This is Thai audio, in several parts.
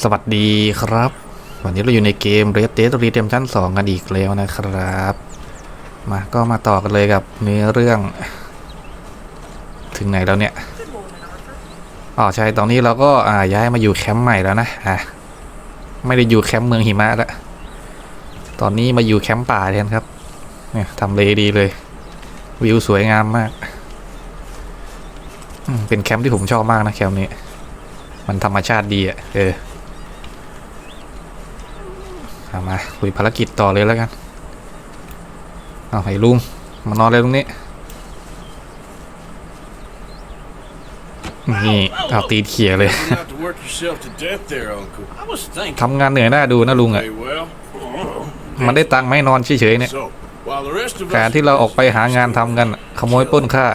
สวัสดีครับ วันนี้เราอยู่ในเกม Red Dead Redemption 2 กันอีกแล้วนะครับ มาก็มาต่อกันเลยกับเนื้อเรื่อง ถึงไหนแล้วเนี่ยอ๋อใช่ตอนนี้เราก็อ่าย้ายมาอยู่แคมป์ใหม่แล้วนะอะไม่ได้อยู่แคมป์เมืองหิมะแล้วตอนนี้มาอยู่แคมป์ป่าแทนครับ เนี่ยทำเลดีเลย วิวสวยงามมากเป็นแคมป์ที่ผมชอบมากนะแคมป์นี้ มันธรรมชาติดีอะเออ มาคุยภารกิจต่อเลยแล้วกันเอาไอ้ลุงมานอนเลยตรงนี้นี่เอาตีนเขี่ยเลย You don't have to work yourself to death there, Uncle. I was thinking. ทำงานเหนื่อยหน้าดูนะลุงอะ Hey, well, มันได้ตังค์ไหม่นอนเฉยๆเนี่ย so while the rest of us การที่เราออกไปหางานทำกัน ขโมยปล้นฆ่า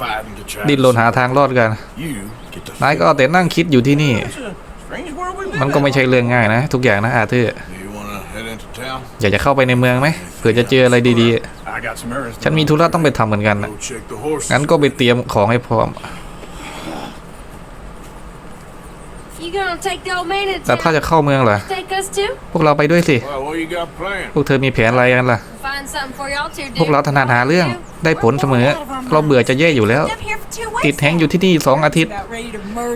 fighting to try ดิ้นรนหาทางรอดกัน you get the นายก็เอาแต่นั่งคิดอยู่ที่นี่ It's a strange world we live มันก็ไม่ใช่เรื่องง่ายนะ ทุกอย่างนะอาเธอร์ อยากจะเข้าไปในเมืองไหมเผื่อจะเจออะไรดี in. I got some errands. ๆฉันมีธุระต้องไปทำเหมือนกันน่ะ Go check the horses. งั้นก็ไปเตรียมของให้พร้อม You gonna take the old man แต่ into ถ้า town? จะเข้าเมืองเหรอ Take us too? พวกเราไปด้วยสิ Well, what you got planned? พวกเธอมีแผนอะไรกันล่ะ Find something for y'all to do. พวกเราถนัดหาเรื่องได้ผลเสมอ เราเบื่อจะแย่อยู่แล้ว ติดแฮงค์อยู่ที่นี่สองอาทิตย์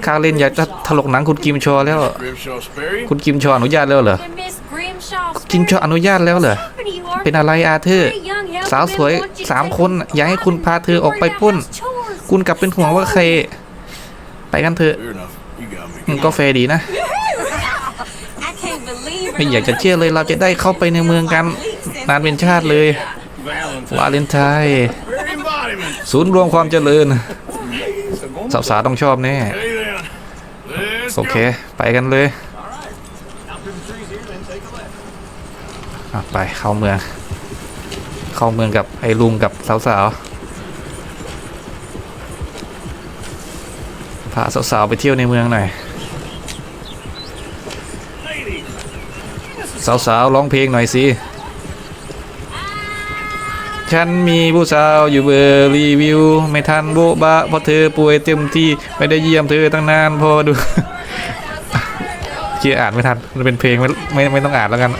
ข้าเล่นอยากจะถลกหนังคุณกิมชอแล้ว Grimshaw spare you? คุณกิมชออนุญาตแล้วเหรอ And Miss Grimshaw กิมชออนุญาตแล้วเหรอ Where you are? เป็นอะไรอาเธอร์ Pretty young, healthy สาวสวย men want you to สาม take คน them อยากให้คุณพาเธอออกไปปล้น Worried about house chores. คุณกลับเป็นห่วงว่าใคร ไปกันเถอะ Fair enough. You got me. อืมก็แฟร์ดีนะ I can't believe ไม่อยากจะเชื่อเลยเราจะได้เข้าไปในเมืองกัน นานเป็นชาติเลย Valentine. วาเลนไทน์ Very embodiment. ศูนย์รวมความเจริญสาวๆต้องชอบแน่ Hey then. Let's โอเค go. ไปกันเลย ไปเข้าเมือง เข้าเมืองกับไอ้ลุงกับสาวๆพาสาวๆไปเที่ยวในเมืองหน่อย สาวๆร้องเพลงหน่อยสิ ฉันมีผู้สาวอยู่เบอร์รีวิว ไม่ทันโบ๊ะบะเพราะเธอป่วยเต็มที่ไม่ได้เยี่ยมเธอตั้งนานพอดูเกียอ่านไม่ทันมันเป็นเพลงไม่ไม่ไม่ต้องอ่านแล้วกัน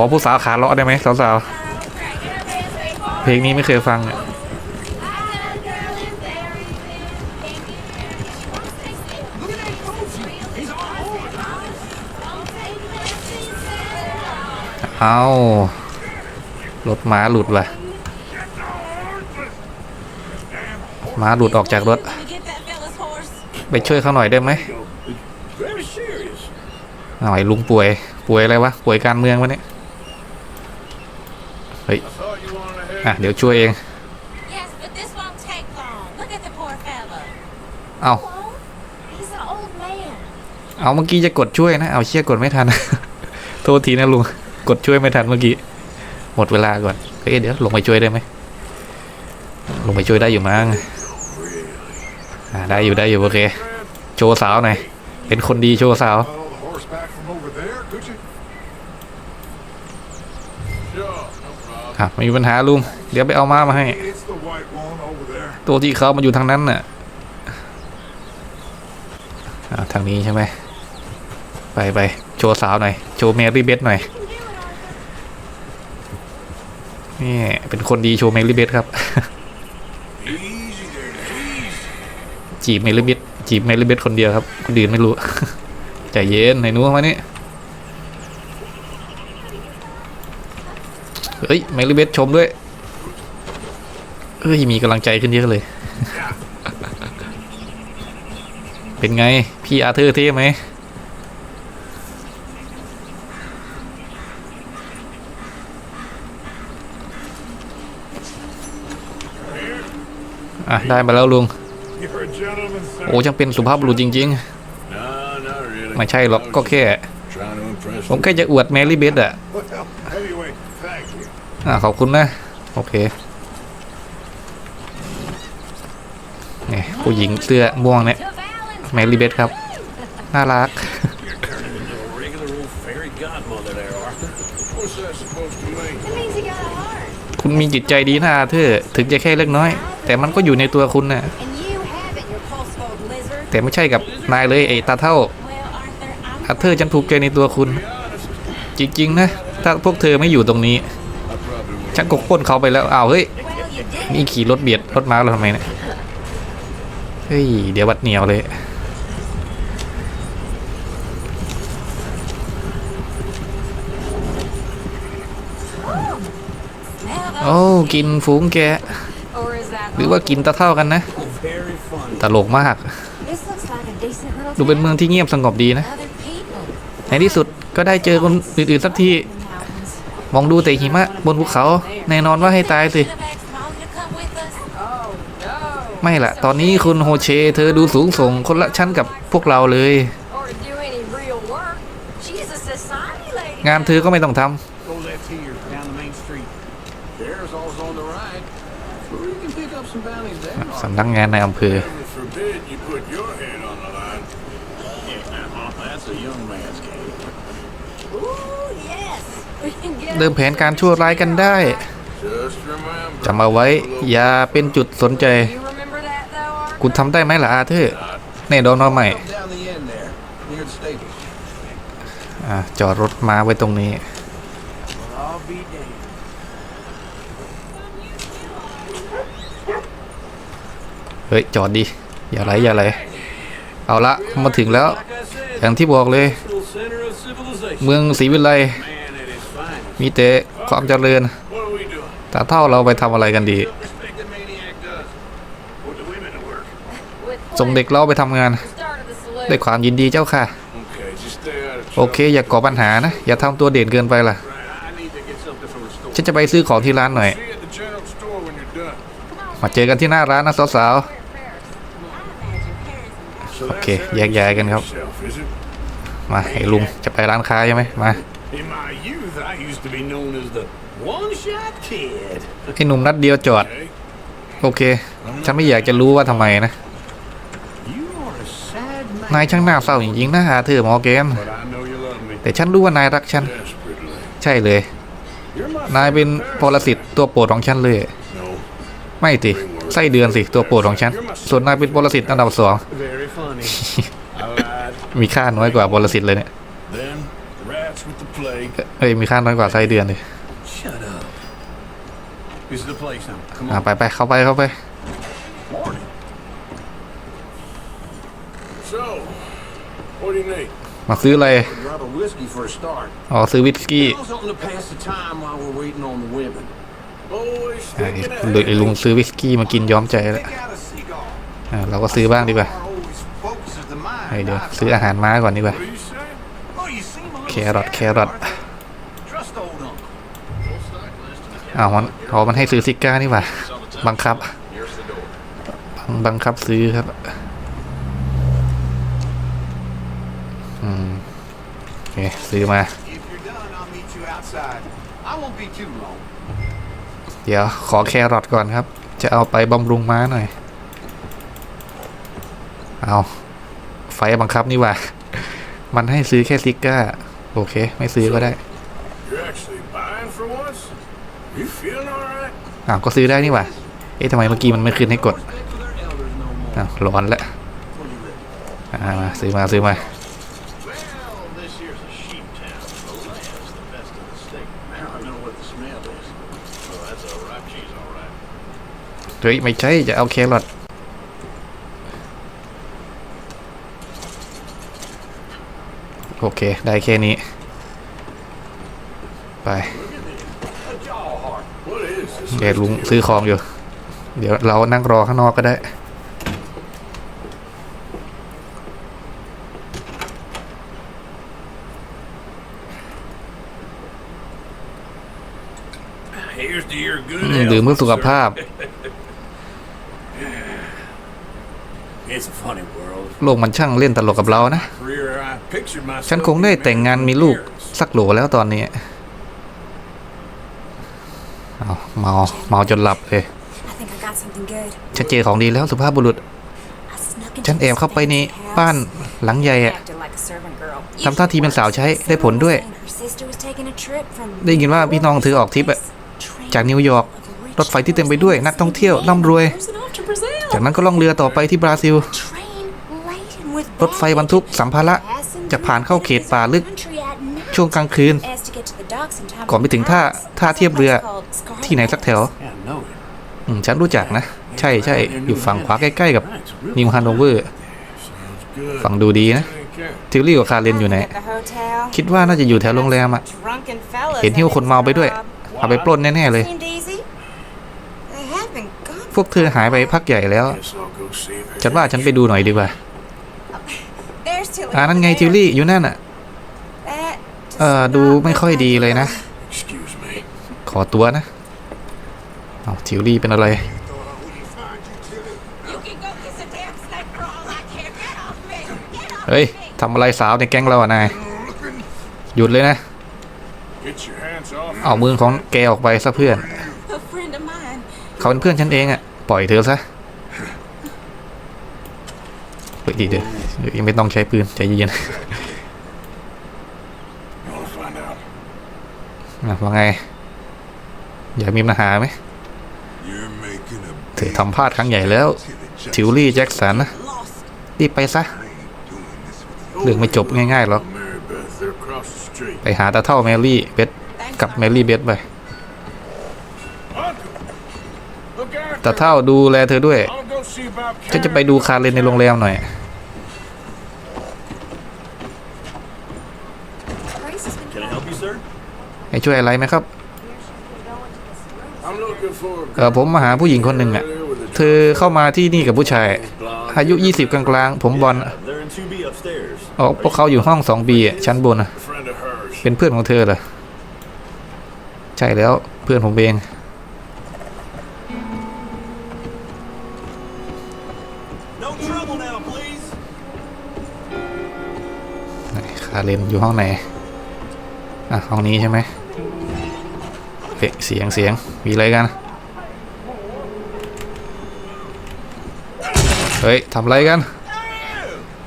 อผู้สาวขาเลาะได้ไหมสาวๆ เพลงนี้ไม่เคยฟังอะเอารถม้าหลุดว่ะม้าหลุดออกจากรถ ไปช่วยเขาหน่อยได้ไหมหน่อยลุงป่วย ป่วยอะไรวะ ป่วยการเมืองวะเนี่ย I thought you wanted to head อะ เดี๋ยวช่วยเอง Yes, but this won't take long. Look at the poor fella. เอา He's an old man. เอาเมื่อกี้จะกดช่วยนะ เอาเชี่ยกดไม่ทัน โทษทีนะลุง กดช่วยไม่ทันเมื่อกี้ หมดเวลาก่อนเอ้ยเดี๋ยวลงไปช่วยได้ไหม ลงไปช่วยได้อยู่มั้งอ่าได้อยู่ได้อยู่โอเค โชว์สาวหน่อย เป็นคนดีโชว์สาว no problem. อะไม่มีปัญหาลุง เดี๋ยวไปเอาม้ามาให้ ตัวที่เขามาอยู่ทางนั้นน่ะทางนี้ใช่ไหมไปไปโชว์สาวหน่อย โชว์เมรี่เบสหน่อย นี่ เป็นคนดีโชว์เมรี่เบสครับ จีบเมลิเบสจีบเมลิเบสคนเดียวครับ คนอื่นไม่รู้ ใจเย็นไหนนู้นมานี่ เฮ้ยเมลิเบสชมด้วย เอ้ย มีกำลังใจขึ้นเยอะเลย เป็นไง พี่อาเธอร์เท่ไหมอะ ได้มาแล้วลุง You're a gentleman, sir. โอ้ช่างเป็นสุภาพบุรุษจริง No, not really. ๆไม่ใช่หรอกก็แค่ Trying to impress ผมแค่จะอวดแมรี่เบสอะ Well, anyway, thank you. อ่าขอบคุณนะ โอเคนี่ผู้หญิงเสื้อม่วงเนี่ยแมรี่เบสครับ น่ารัก คุณมีจิตใจดีนะเธอถึงจะแค่เล็กน้อย แต่มันก็อยู่ในตัวคุณน่ะแต่ไม่ใช่กับนายเลยไอ้ตาเท่าอาเธอร์ฉันถูกใจในตัวคุณ จริง ๆ นะ ถ้าพวกเธอไม่อยู่ตรงนี้ I probably would. ฉันกกป้นเขาไปแล้วอ้าวเฮ้ยนี่ขี่รถเบียดรถม้าเราทำไมเนี่ยเฮ้ยเดี๋ยววัดเหนียวเลยโอ้กินฝูงแกหรือว่ากินตะเท่ากันนะตลกมาก ดูเป็นเมืองที่เงียบสงบดีนะ ในที่สุดก็ได้เจอคนอื่นๆสักที มองดูแต่หิมะบนภูเขาแน่นอนว่าให้ตายสิไม่ละตอนนี้คุณโฮเช เธอดูสูงส่งคนละชั้นกับพวกเราเลย งานเธอก็ไม่ต้องทำสำนักงานในอำเภอ Heaven forbid you put your head on the line. Yeah, that's a young man's game. Ooh, yes. We can get เริ่มแผนการชั่วร้ายกันได้ Just remember. จำเอาไว้ อย่าเป็นจุดสนใจ You remember that though, Arthur? คุณทำได้ไหมล่ะอาเธอร์แน่นอนว่าไม่ Down the end there, near the stables. อะจอดรถมาไว้ตรงนี้ I'll be damned. เฮ้ย จอดดิ อย่าไหลอย่าไหล เอาละมาถึงแล้ว อย่างที่บอกเลย เมืองศรีวิไลมีแต่ความเจริญตาเท่าเราไปทำอะไรกันดีส่งเด็กเราไปทำงานด้วยความยินดีเจ้าค่ะ โอเค อย่ากก่อปัญหานะ อย่าทำตัวเด่นเกินไปล่ะ ฉันจะไปซื้อของที่ร้านหน่อย มาเจอกันที่หน้าร้านนะสาวๆ Paris? I imagine Paris and So Okay, that's how yeah, you yeah, I treat can help. yourself, is it? ๆมาไอ้ลุงจะไปร้านค้าใช่ไหมมา In my youth, I used to be known as the one-shot kid. ไอ้หนุ่มนัดเดียวจอด Okay. โอเค ฉันไม่อยากจะรู้ว่าทำไมนะ You are a sad man. นายช่างน่าเศร้าจริงๆนะหาเธอหมอแกน But I know you love me แต่ฉันรู้ว่านายรักฉัน desperately. ใช่เลย You're my นายเป็นปรสิตตัวโปรดของฉันเลย No. ไม่สิ ไส้เดือนสิตัวโปรดของฉัน ส่วนนายเป็นปรสิตอันดับสอง Very funny. I lied. มีค่าน้อยกว่าปรสิตเลยเนี่ย Then rats with the plague. เอ้ยมีค่าน้อยกว่าไส้เดือนเลย Shut up. This is the place now. Come อะ on. ไปไปเข้าไปเข้าไป Morning. So, what do you need? มาซื้ออะไร Grab a whiskey for a start. อ๋อซื้อวิสกี้ หรือไอ้ลุงซื้อวิสกี้มากินย้อมใจแล้วเราก็ซื้อบ้างดีกว่าให้เดี๋ยวซื้ออาหารม้าก่อนดีกว่าแครอทแครอทอ้าวมันอ๋อมันให้ซื้อซิก้านี่ว่าบังคับบังคับซื้อครับอืมโอเคซื้อมา ดี๋ยวขอแครอทก่อนครับ จะเอาไปบำรุงม้าหน่อย เอาไฟบังคับนี่ว่า มันให้ซื้อแค่ซิก้า โอเค ไม่ซื้อก็ได้อ้าวก็ซื้อได้นี่หว่า เอ๊ะทำไมเมื่อกี้มันไม่ขึ้นให้กดอ้าวร้อนแล้วอ่ามาซื้อมาซื้อมา Well, this here's a sheep town. The land's the best in the state. Now I know what the smell is. Oh, that's a ripe cheese, all right. เฮ้ยไม่ใช่จะเอาแครอทโอเค ได้แค่นี้ ไป A jaw heart. What is this? เดี๋ยวลุงซื้อของอยู่ เดี๋ยวเรานั่งรอข้างนอกก็ได้ Here's to your อื good ม health, ดื่มเพื่อสุขภาพ โลกมันช่างเล่นตลกกับเรานะ Career I pictured myself ฉันคงได้แต่งงานมีลูกสักโหลแล้วตอนนี้เอาเมาเมาจนหลับเลย I think I got something good. ฉันเจอของดีแล้วสุภาพบุรุษ I snuck into ฉันแอบเข้าไปในบ้านหลังใหญ่อะ acted like a servant girl. ทำท่าทีเป็นสาวใช้ได้ผลด้วย Her sister was taking a trip from ได้ยินว่าพี่น้องเธอออกทริปอะจากนิวยอร์กรถไฟที่เต็มไปด้วยนักท่องเที่ยวร่ำรวย จากนั้นก็ล่องเรือต่อไปที่บราซิล รถไฟบรรทุกสัมภาระจะผ่านเข้าเขตป่าลึก ช่วงกลางคืน ก่อนไปถึงท่าท่าเทียบเรือที่ไหนสักแถวฉันรู้จักนะ ใช่ใช่อยู่ฝั่งขวาใกล้ ๆ กับนิวฮันโนเวอร์ Good. ฟังดูดีนะทิวลี่กับคาเรนอยู่ไหน คิดว่าน่าจะอยู่แถวโรงแรมอะเห็นหิ้วคนเมาไปด้วย เอาไปปล้นแน่ ๆ เลย พวกเธอหายไปพักใหญ่แล้ว Guess I'll go save her. ฉันว่าฉันไปดูหน่อยดีกว่า There's Tilly. อ่านั่นไง over ทิว there. ลี่อยู่นั่นอะ That เออ does ดู not ไม่ look ค่อย like ดีเลยนะ Excuse me. ขอตัวนะเอาทิวลี่เป็นอะไร You can go kiss a damn snake for all I care. Get off me! Get off เฮ้ย me! ทำอะไรสาวในแก๊งเราอะนาย หยุดเลยนะ Get your hands off. เอามือของแกออกไปซะเพื่อน เขาเป็นเพื่อนฉันเองอะปล่อยเธอซะเฮ้ยเดี๋ยวเดี๋ยวยังไม่ต้องใช้ปืนใจเย็น I want to find out. ๆอะว่าไง อยากมีปัญหาไหมเธอทำพลาดครั้งใหญ่แล้ว ทิวลี่แจ็คสันนะรีบไปซะ เรื่องไม่จบง่ายๆหรอก ไปหาตาเท่าแมรี่เบสกับแมรี่เบสไป ตาเท่าดูแลเธอด้วยฉันจะไปดูคาเรนในโรงแรมหน่อย ให้ช่วยอะไรไหมครับเออผมมาหาผู้หญิงคนหนึ่งอะ เธอเข้ามาที่นี่กับผู้ชาย อายุ 20 กลางๆ ผมบอลอ๋อพวกเขาอยู่ห้อง 2B ชั้นบนอะ เป็นเพื่อนของเธอเหรอ ใช่แล้วเพื่อนผมเอง คาเรนอยู่ห้องไหน อะ ห้องนี้ใช่ไหมเฮ้ยเสียงเสียง มีอะไรกัน เฮ้ยทำอะไรกัน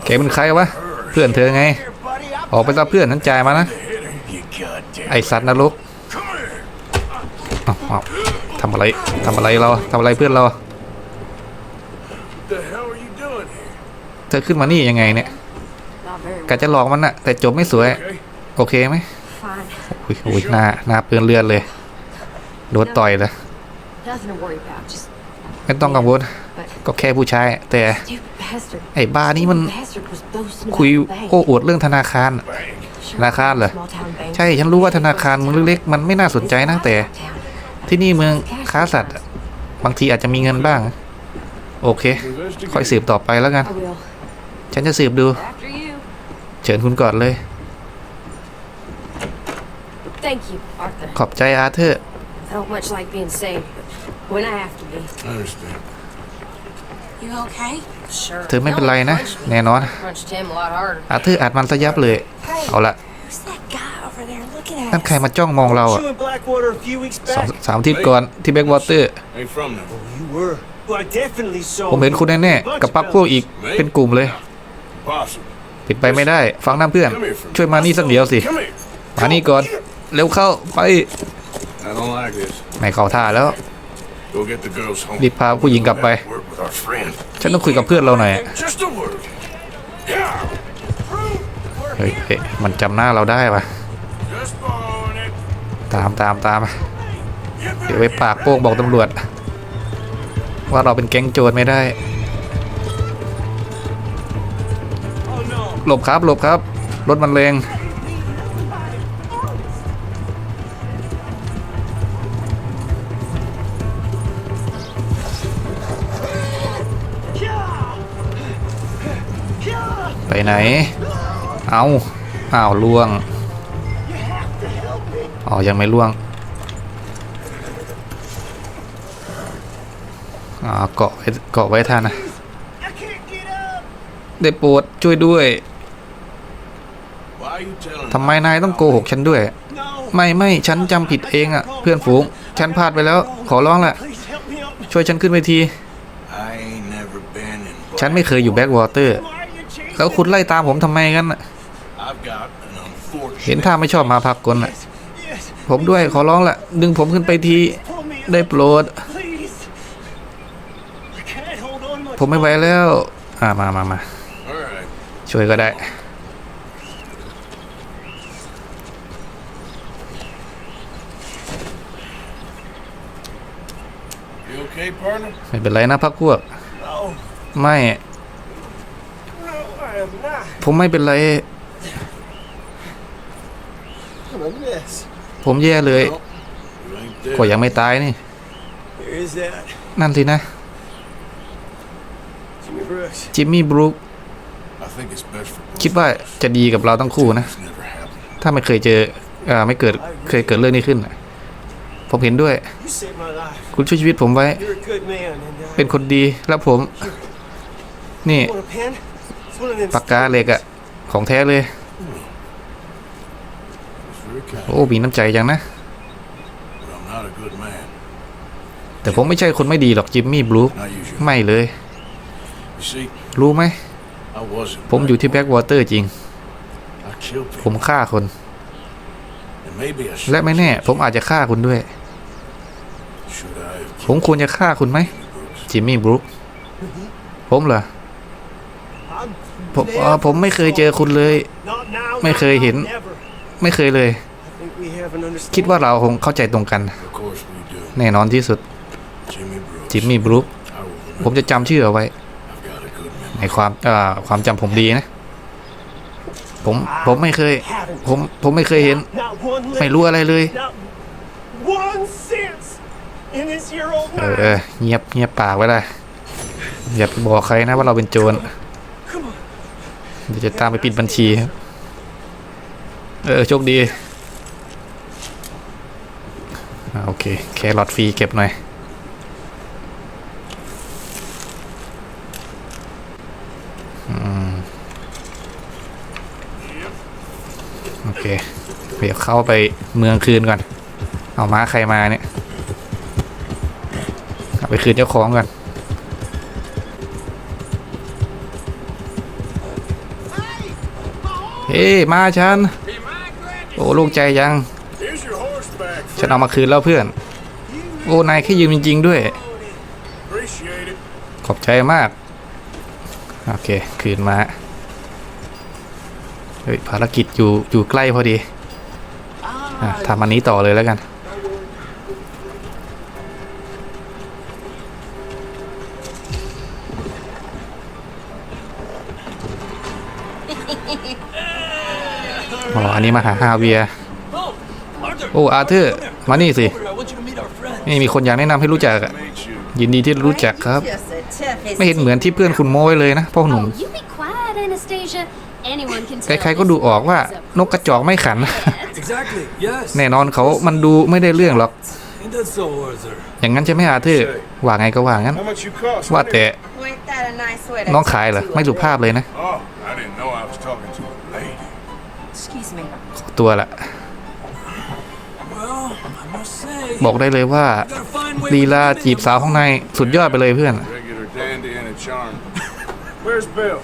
แกเป็นใครวะ เพื่อนเธอไง ออกไปซะเพื่อนนั้นจ่ายมานะ ไอสัตว์นรกทำอะไรทำอะไรเราทำอะไรเพื่อนเรา เธอขึ้นมานี่ยังไงเนี่ย กะจะหลอกมันอะแต่จบไม่สวย โอเคไหม fine. อุ้ยโอ้ยหน้าหน้าเปื้อนเลือดเลยโดนต่อยเลยไม่ต้องกังวลก็แค่ผู้ชาย แต่ไอ้บ้านี่มันคุยโอ้อวดเรื่องธนาคาร ธนาคารเหรอใช่ฉันรู้ว่าธนาคารเมืองเล็กๆมันไม่น่าสนใจนะแต่ ที่นี่เมืองค้าสัตว์บางทีอาจจะมีเงินบ้าง โอเค ค่อยสืบต่อไปแล้วกัน ฉันจะสืบดู เชิญคุณก่อนเลย Thank you, Arthur. ขอบใจอาร์เธอร์ I don't much like being saved, but when I have to be. I understand. You okay? Sure. เธอไม่เป็นไรนะ Punched me. แน่นอน Punched him a lot harder. อาร์เธอร์อัดมันซะยับเลย เอาละ Who's that guy over there looking at นั่น us? ใครมาจ้องมองเราอะ You in Blackwater a few weeks สอง back? สามอาทิตย์ก่อนที่แบ็กวอเตอร์ Ain't from them. You were. Well, I definitely saw ผมเห็นคุณแน่ๆ กับปักพวกอีกเป็นกลุ่มเลย Possible. ปิดไปไม่ได้ ฟังน้ำเพื่อน Come here for ช่วยมานี่สักเดียวสิ Come here. มานี่ก่อน เร็วเข้าไป I don't like this. ไม่เข้าท่าแล้ว Go get the girls home. รีบพาผู้หญิงกลับไป Work with our friend. ฉันต้องคุยกับเพื่อนเราหน่อย Just a word. Yeah. เฮ้ยเฮ้ย มันจำหน้าเราได้ปะ Just borrowing it. ตามตามตาม Get เดี๋ยวไปปากโป้งบอกตำรวจ ว่าเราเป็นแก๊งโจรไม่ได้ หลบครับหลบครับ รถมันแรงไปไหน เอาอ้าวล่วง อ๋อ ยังไม่ล่วงอ่าเกาะไว้เกาะไว้ท่านนะ ได้โปรดช่วยด้วย Why are you telling ทำไมนายต้องโกหกฉันด้วย No. ไม่ไม่ฉันจำผิดเองอะ่ะเพื่อนฝูง ฉันพลาดไปแล้ว ขอร้องแหละ Please help me up. ช่วยฉันขึ้นเวที I ain't never been in ฉันไม่เคยอยู่แบ็กวอเตอร์ Why are you chasing แล้วคุณไล่ตามผมทำไมกันน่ะ I've got an unfortunate เห็นท่าไม่ชอบมาพักกลน่ะ Yes. ผมด้วยขอร้องละดึงผมขึ้นไปที Pull me ได้ up. โปรด Please. I can't hold on much ผมไม่ไหวแล้ว อ่ามามามา All right. ช่วยก็ได้ You okay, partner? ไม่เป็นไรนะพักพวก ไม่ No, I am not. ผมไม่เป็นไร I'm a mess. ผมแย่เลย You ain't ก็ dead. ยังไม่ตายนี่ Here is that. นั่นสินะ Jimmy Brooks. จิมมี่บรูค I think it's best for both คิดว่า of us. จะดีกับเราทั้งคู่นะ It's never happened. ถ้าไม่เคยเจอ อ่า ไม่เกิด เคยเกิดเรื่องนี้ขึ้นน่ะ ผมเห็นด้วย You saved my life. คุณช่วยชีวิตผมไว้ You're a good man. And, uh, เป็นคนดีแล้วผม นี่ you want a pen? It's one of them ปากกาเหล็กอะของแท้เลย It's very kind. โอ้มีน้ำใจจังนะ But I'm not a good man. แต่ผมไม่ใช่คนไม่ดีหรอกจิมมี่บลูค Not usually. ไม่เลย You see, รู้ไหม I wasn't. ผมอยู่ที่แบ็กวอเตอร์จริง I killed ผม people. ฆ่าคน And maybe I และไม่แน่ should- ผมอาจจะฆ่าคุณด้วย Should I have ผมควรจะฆ่าคุณไหมจิมมี่บรูคผมเหรอผมอ๋อผมไม่เคยเจอคุณเลย ไม่เคยเห็น ไม่เคยเลย คิดว่าเราคงเข้าใจตรงกัน แน่นอนที่สุด จิมมี่บรูคผมจะจำชื่อเอาไว้ ในความเอ่อความจำผมดีนะ ผมผมไม่เคย ผมผมไม่เคยเห็น ไม่รู้อะไรเลย in this year old เอ mind. อเออเงียบเงียบปากไว้เลยอย่าไปบอกใครนะว่าเราเป็นโจร Come on. เดี๋ยวจะตามไปปิดบัญชีครับเออโชคดีอ่าโอเคแครอทฟรีเก็บหน่อย อืม โอเค เดี๋ยวเข้าไปเมืองคืนก่อน เอาม้าใครมาเนี่ย เอาไปคืนเจ้าของก่อนเฮ้มาฉัน โอ้ลูกใจยัง ฉันเอามาคืนแล้วเพื่อน โอ้นายแค่ยืมจริง ๆ ด้วย ขอบใจมาก โอเค คืนมาเฮ้ยภารกิจอยู่อยู่ใกล้พอดีอทำอันนี้ต่อเลยแล้วกัน อ๋ออันนี้มาหาฮาเวียร์โอ้อาร์เธอร์มานี่สินี่มีคนอยากแนะนำให้รู้จักอะ Meet you. ยินดีที่รู้จักครับ Just the toughest. ไม่เห็นเหมือนที่เพื่อนคุณโม้ไว้เลยนะพ่อหนุ่ม Oh, you be quiet, Anastasia. Anyone can ใคร tell ๆก็ this ดูออกว่า is a นกกระจอกไม่ขัน Exactly, yes. แน่นอนเขามันดูไม่ได้เรื่องหรอก Ain't that so, Arthur? อย่างนั้นจะไม่อาเธอร์ว่าไงก็ว่างั้น How much you cost? ว่าแต่ Ain't that a nice way to น้องขาย talk เหรอ to a ไม่สุภาพเลยนะ Oh, I didn't know I was talking to a lady. Excuse me. ตัวละ Well, I must say, บอกได้เลยว่า gotta find way ลี with ลา the จีบสาวข้างในสุดยอดไปเลยเพื่อน Regular dandy and a charm. Where's Bill?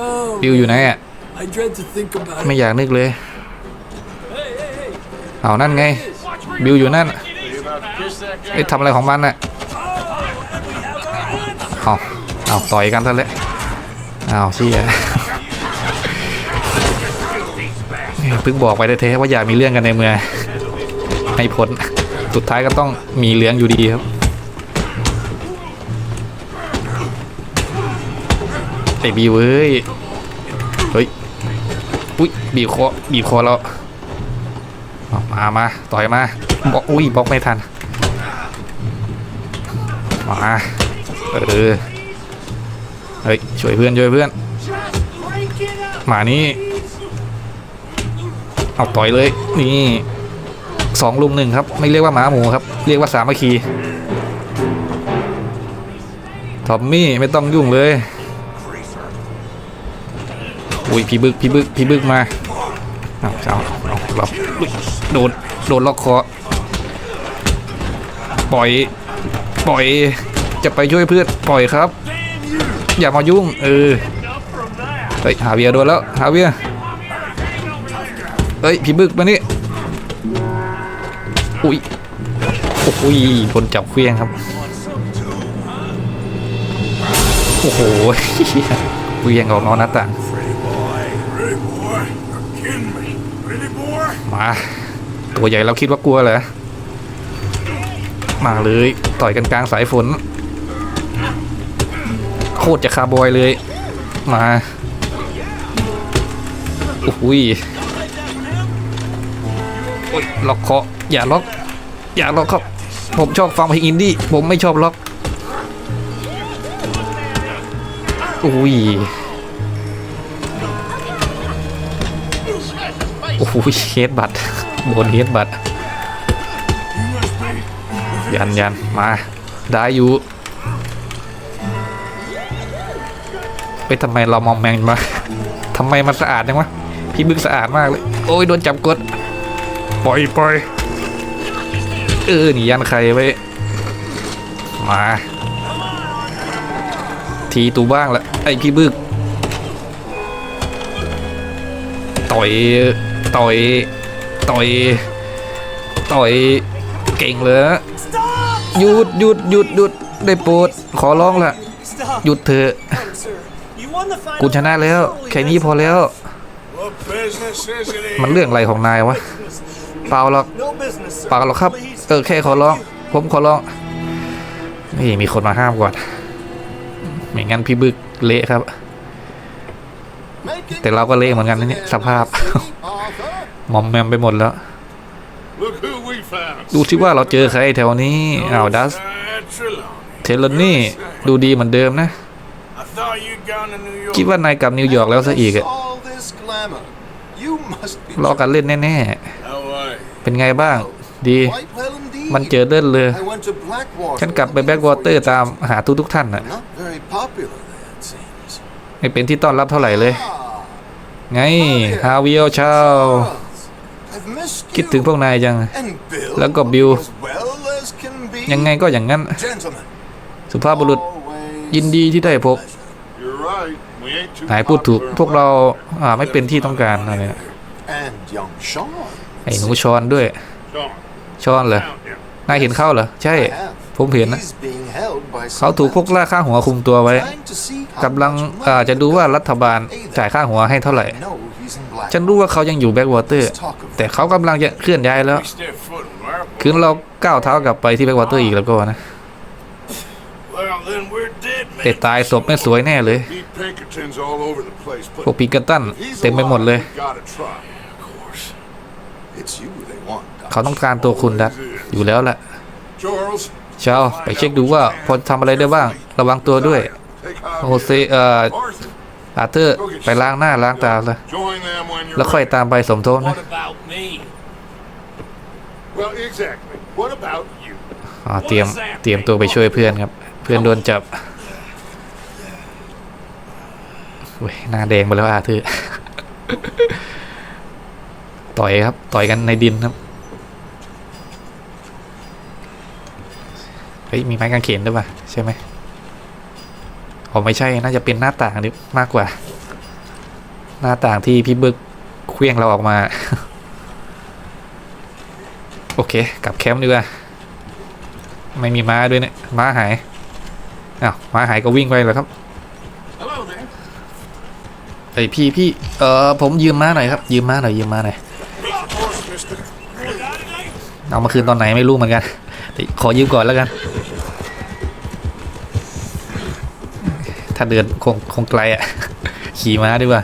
Oh, บิวอยู่ไหนอะ I dread to think about ไม่ it. อยากนึกเลย Hey, hey, hey. เอานั่นไง บิวอยู่นั่น You about to kiss that guy? ไอ้ยทำอะไรของมันน่ะเอาเอาต่อยกันซะแล้วเอาเชี่ย เพิ่งบอกไปแท้ๆว่าอย่ามีเรื่องกันในเมืองให้พ้นสุดท้ายก็ต้องมีเรื่องอยู่ดีครับไอ้บีเว้ยเฮ้ยอุ้ยบีบคอบีบคอแล้วเอามามาต่อยมาบอกอุ้ยบล็อกไม่ทันมาเออเฮ้ยช่วยเพื่อนช่วยเพื่อนมานี่ เอาต่อยเลย นี่สองลุมหนึ่งครับ ไม่เรียกว่าหมาหมูครับ เรียกว่าสามัคคีทอมมี่ไม่ต้องยุ่งเลยอุ้ยพี่บึกพี่บึกพี่บึกมาเอาเจ้าเอาโดนโดนล็อกคอปล่อย ปล่อย จะไปช่วยเพื่อนปล่อยครับ อย่ามายุ่ง เออเฮ้ยหาเวียโดนแล้วหาเวีย เฮ้ยพี่บึกมานี่อุ้ยโอ้โหโดนจับเคลียงครับ โอ้โหเคลียงออกนอกหน้าต่างมาตัวใหญ่เราคิดว่ากลัวเหรอมาเลยต่อยกันกลางสายฝน โคตรจะคาบอยเลย มาโอ้ย อ้ยล็อกเคาะอย่าล็อก อย่าล็อกครับ ผมชอบฟังเพลงอินดี้ผมไม่ชอบล็อกอุ้ยโอ้โหเฮดบัตโดนเฮดบัตยันยันมาได้อยู่ไปทำไมเรามองแมงมาทำไมมันสะอาดจังวะพี่บึกสะอาดมากเลย โอ้ยโดนจับกด ปล่อยปล่อยเออนี่ยันใครไว้ มา ทีตูบ้างละไอพี่บึก ต่อย ต่อย ต่อย ต่อย เก่งเลยนะหยุดหยุดหยุดหยุดได้โปรดขอร้องละหยุดเถอะ กูชนะแล้ว แค่นี้พอแล้ว What business is it มันเรื่องอะไรของนายวะ เปล่าหรอก No business, sir. เปล่าหรอกครับ เออแค่ขอร้อง ผมขอร้อง นี่มีคนมาห้ามก่อน ไม่งั้นพี่บึกเละครับ แต่เราก็เละเหมือนกันนะเนี่ยสภาพ มอมแมมไปหมดแล้ว Look who we found. ดูที่ว่าเราเจอใครแถวนี้อ้าวดัส Uh, Trelawney. เทเลนี่ดูดีเหมือนเดิมนะ I thought you'd gone to New York. คิดว่านายกลับนิวยอร์กแล้วซะอีกอะ All this glamour. You must be รอกันเล่นแน่ How are you? ๆ เป็นไงบ้าง ดี quite well indeed. มันเจอเดินเลย I went to Blackwater. ฉันกลับไปแบ็กวอเตอร์ตามหาทุกทุกๆท่านน่ะ Not very popular there, it seems. ไม่เป็นที่ต้อนรับเท่าไหร่เลย ไง ฮาวิโอชาว I've missed คิดถึงพวกนายจัง And Bill. แล้วก็บิล As well as can be. ยังไงก็อย่างนั้น Gentlemen. สุภาพบุรุษ always ยินดีที่ได้พบ You're right. We ain't too นายพูดถูก popular in พวกเราอ่าไม่เป็นที่ต้องการอะไร And young Sean. ไอ้หนูชอนด้วย ชอนเหรอนายเห็นเข้าเหรอ ใช่ ผมเห็นนะ เขาถูกพวกล่าค่าหัวคุมตัวไว้กำลังอาจะดูว่ารัฐบาลจ่ายค่าหัวให้เท่าไหร่ ฉันรู้ว่าเขายังอยู่แบ็กวอเตอร์ แต่เขากำลังจะเคลื่อนย้ายแล้ว คือเราก้าวเท้ากลับไปที่แบ็กวอเตอร์อีกแล้วก็นะ แต่ตายศพไม่สวยแน่เลย พวก but ปีกระตั้นเต็มไปหมดเลย เขาต้องการตัวคุณดักอยู่แล้วแหละ Charles, เชาไปเช็คดูว่าพอทำอะไรได้บ้าง ระวังตัวด้วย take โฮเซเอ่อ Arthur, อาร์เธอร์ไปล้างหน้าล้างตาเลย join them when you're แล้วค่อย ready. ตามไปสมทบนะ What about me? Well, exactly. What about you? อ๋อเตรียมเตรียมตัวไปช่วยเพื่อนครับ เพื่อนโดนจับเว้ยหน้าแดงไปแล้วอาเธอร์ ต่อยครับ ต่อยกันในดินครับ เฮ้ย มีไม้กางเขนด้วยป่ะ ใช่ไหมผมไม่ใช่ น่าจะเป็นหน้าต่างนี่มากกว่า หน้าต่างที่พี่บึกเคลี้ยงเราออกมา โอเค กลับแคมป์ดีกว่า ไม่มีม้าด้วยเนี่ย ม้าหายอ้าวม้าหายก็วิ่งไปเหรอครับ Hello there. เอ้ยพี่พี่เออผมยืมม้าหน่อยครับ ยืมม้าหน่อยยืมม้าหน่อย Horse, mister. เอามาคืนตอนไหนไม่รู้เหมือนกันต่ขอยืมก่อนแล้วกัน ถ้าเดินคงคงไกลอะ ขี่ม้าดีกว่า